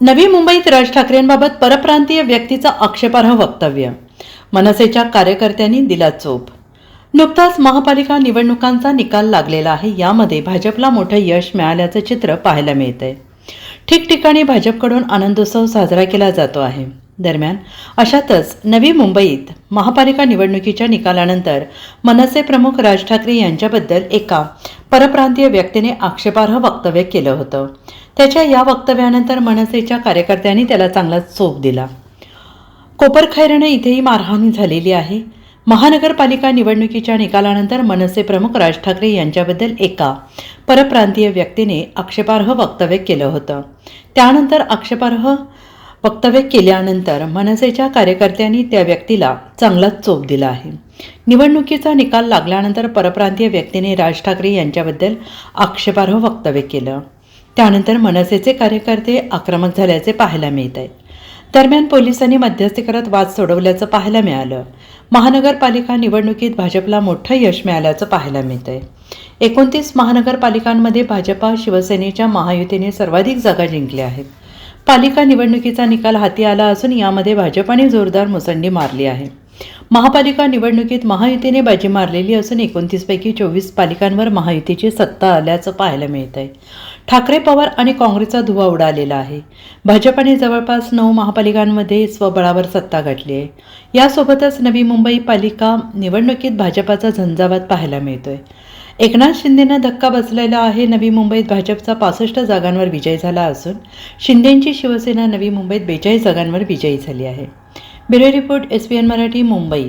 नवी मुंबईत राज ठाकरेंबाबत परप्रांतीय व्यक्तीचं आक्षेपार्ह वक्तव्य. मनसेच्या कार्यकर्त्यांनी दिला चोप. नुकताच महापालिका निवडणुकांचा निकाल लागलेला आहे यामध्ये भाजपला मोठं यश मिळाल्याचं चित्र पाहायला मिळतंय. ठिकठिकाणी भाजपकडून आनंदोत्सव साजरा केला जातो आहे. दरम्यान अशातच नवी मुंबईत महापालिका निवडणुकीच्या निकालानंतर मनसे प्रमुख राज ठाकरे यांच्याबद्दल एका परप्रांतीय व्यक्तीने आक्षेपार्ह वक्तव्य केलं होतं. त्याच्या या वक्तव्यानंतर मनसेच्या कार्यकर्त्यांनी त्याला चांगला चोप दिला. कोपरखैरणे इथेही मारहाण झालेली आहे. महानगरपालिका निवडणुकीच्या निकालानंतर मनसे प्रमुख राज ठाकरे यांच्याबद्दल एका परप्रांतीय व्यक्तीने आक्षेपार्ह वक्तव्य केलं होतं. त्यानंतर आक्षेपार्ह वक्तव्य केल्यानंतर मनसेच्या कार्यकर्त्यांनी त्या व्यक्तीला चांगलाच चोप दिला आहे. निवडणुकीचा निकाल लागल्यानंतर परप्रांतीय व्यक्तीने राज ठाकरे यांच्याबद्दल आक्षेपार्ह वक्तव्य केलं. त्यानंतर मनसेचे कार्यकर्ते आक्रमक झाल्याचे पाहायला मिळत आहे. दरम्यान पोलिसांनी मध्यस्थी करत वाद सोडवल्याचं पाहायला मिळालं. महानगरपालिका निवडणुकीत भाजपला मोठं यश मिळाल्याचं पाहायला मिळतंय एकोणतीस महानगरपालिकांमध्ये भाजपा शिवसेनेच्या महायुतीने सर्वाधिक जागा जिंकल्या आहेत. पालिका निवडणुकीचा निकाल हाती आला असून यामध्ये भाजपाने जोरदार मुसंडी मारली आहे. महापालिका निवडणुकीत महायुतीने बाजी मारलेली असून एकोणतीसपैकी चोवीस पालिकांवर महायुतीची सत्ता आल्याचं पाहायला मिळत आहे ठाकरे पवार आणि काँग्रेसचा धुवा उडालेला आहे. भाजपाने जवळपास नऊ महापालिकांमध्ये स्वबळावर सत्ता गाठली आहे. यासोबतच नवी मुंबई पालिका निवडणुकीत भाजपाचा झंझावात पाहायला मिळतोय. एकनाथ शिंदेना धक्का बसलेला आहे. नवी मुंबईत भाजपचा पासष्ट जागांवर विजय झाला असून शिंदेंची शिवसेना नवी मुंबईत बेचाळीस जागांवर विजयी झाली आहे. Bureau report S P N Marathi Mumbai.